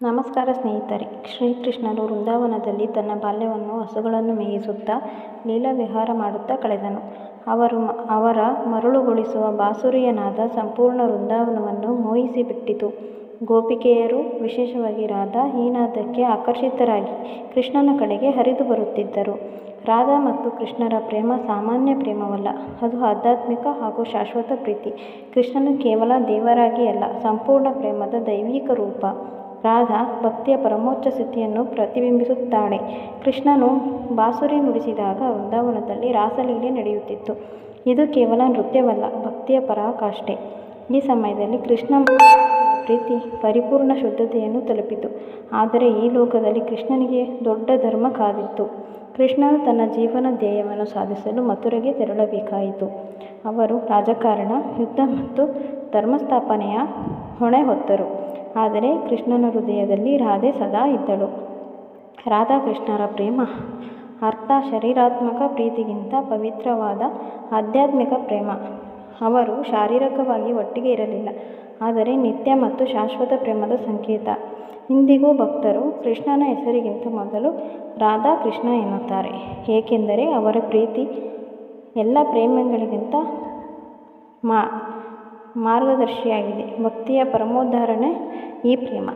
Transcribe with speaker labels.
Speaker 1: ನಮಸ್ಕಾರ ಸ್ನೇಹಿತರೆ. ಶ್ರೀಕೃಷ್ಣನು ವೃಂದಾವನದಲ್ಲಿ ತನ್ನ ಬಾಲ್ಯವನ್ನು ಹಸುಗಳನ್ನು ಮೇಯಿಸುತ್ತಾ ಲೀಲಾ ವಿಹಾರ ಮಾಡುತ್ತಾ ಕಳೆದನು. ಅವರು ಅವರ ಮರುಳುಗೊಳಿಸುವ ಬಾಸುರಿಯ ನಾದ ಸಂಪೂರ್ಣ ವೃಂದಾವನವನ್ನು ಮೋಹಿಸಿಬಿಟ್ಟಿತು ಗೋಪಿಕೆಯರು, ವಿಶೇಷವಾಗಿ ರಾಧಾ ಈ ನಾದಕ್ಕೆ ಆಕರ್ಷಿತರಾಗಿ ಕೃಷ್ಣನ ಕಡೆಗೆ ಹರಿದು ಬರುತ್ತಿದ್ದರು. ರಾಧಾ ಮತ್ತು ಕೃಷ್ಣರ ಪ್ರೇಮ ಸಾಮಾನ್ಯ ಪ್ರೇಮವಲ್ಲ, ಅದು ಆಧ್ಯಾತ್ಮಿಕ ಹಾಗೂ ಶಾಶ್ವತ ಪ್ರೀತಿ. ಕೃಷ್ಣನು ಕೇವಲ ದೇವರಾಗಿ ಅಲ್ಲ, ಸಂಪೂರ್ಣ ಪ್ರೇಮದ ದೈವಿಕ ರೂಪ. ರಾಧಾ ಭಕ್ತಿಯ ಪರಮೋಚ್ಚ ಸ್ಥಿತಿಯನ್ನು ಪ್ರತಿಬಿಂಬಿಸುತ್ತಾಳೆ ಕೃಷ್ಣನು ಬಾಸುರಿ ನುಡಿಸಿದಾಗ ವೃಂದಾವನದಲ್ಲಿ ರಾಸಲೀಲೆ ನಡೆಯುತ್ತಿತ್ತು. ಇದು ಕೇವಲ ನೃತ್ಯವಲ್ಲ, ಭಕ್ತಿಯ ಪರಾಕಾಷ್ಠೆ. ಈ ಸಮಯದಲ್ಲಿ ಕೃಷ್ಣ ಪ್ರೀತಿ ಪರಿಪೂರ್ಣ ಶುದ್ಧತೆಯನ್ನು ತಲುಪಿತು. ಆದರೆ ಈ ಲೋಕದಲ್ಲಿ ಕೃಷ್ಣನಿಗೆ ದೊಡ್ಡ ಧರ್ಮ ಕಾದಿತ್ತು. ಕೃಷ್ಣನು ತನ್ನ ಜೀವನ ಧ್ಯೇಯವನ್ನು ಸಾಧಿಸಲು ಮಥುರೆಗೆ ತೆರಳಬೇಕಾಯಿತು. ಅವರು ರಾಜಕಾರಣ, ಯುದ್ಧ ಮತ್ತು ಧರ್ಮಸ್ಥಾಪನೆಯ ಹೊಣೆ ಹೊತ್ತರು. ಆದರೆ ಕೃಷ್ಣನ ಹೃದಯದಲ್ಲಿ ರಾಧೆ ಸದಾ ಇದ್ದಳು. ರಾಧಾಕೃಷ್ಣರ ಪ್ರೇಮ, ಅರ್ಥ, ಶರೀರಾತ್ಮಕ ಪ್ರೀತಿಗಿಂತ ಪವಿತ್ರವಾದ ಆಧ್ಯಾತ್ಮಿಕ ಪ್ರೇಮ. ಅವರು ಶಾರೀರಿಕವಾಗಿ ಒಟ್ಟಿಗೆ ಇರಲಿಲ್ಲ, ಆದರೆ ನಿತ್ಯ ಮತ್ತು ಶಾಶ್ವತ ಪ್ರೇಮದ ಸಂಕೇತ. ಇಂದಿಗೂ ಭಕ್ತರು ಕೃಷ್ಣನ ಹೆಸರಿಗಿಂತ ಮೊದಲು ರಾಧಾ ಕೃಷ್ಣ ಎನ್ನುತ್ತಾರೆ. ಏಕೆಂದರೆ ಅವರ ಪ್ರೀತಿ ಎಲ್ಲ ಪ್ರೇಮಗಳಿಗಿಂತ ಮಾ ಮಾರ್ಗದರ್ಶಿಯಾಗಿದೆ. ಭಕ್ತಿಯ ಪರಮೋದ್ಧಾರಣೆ ಈ ಪ್ರೇಮ.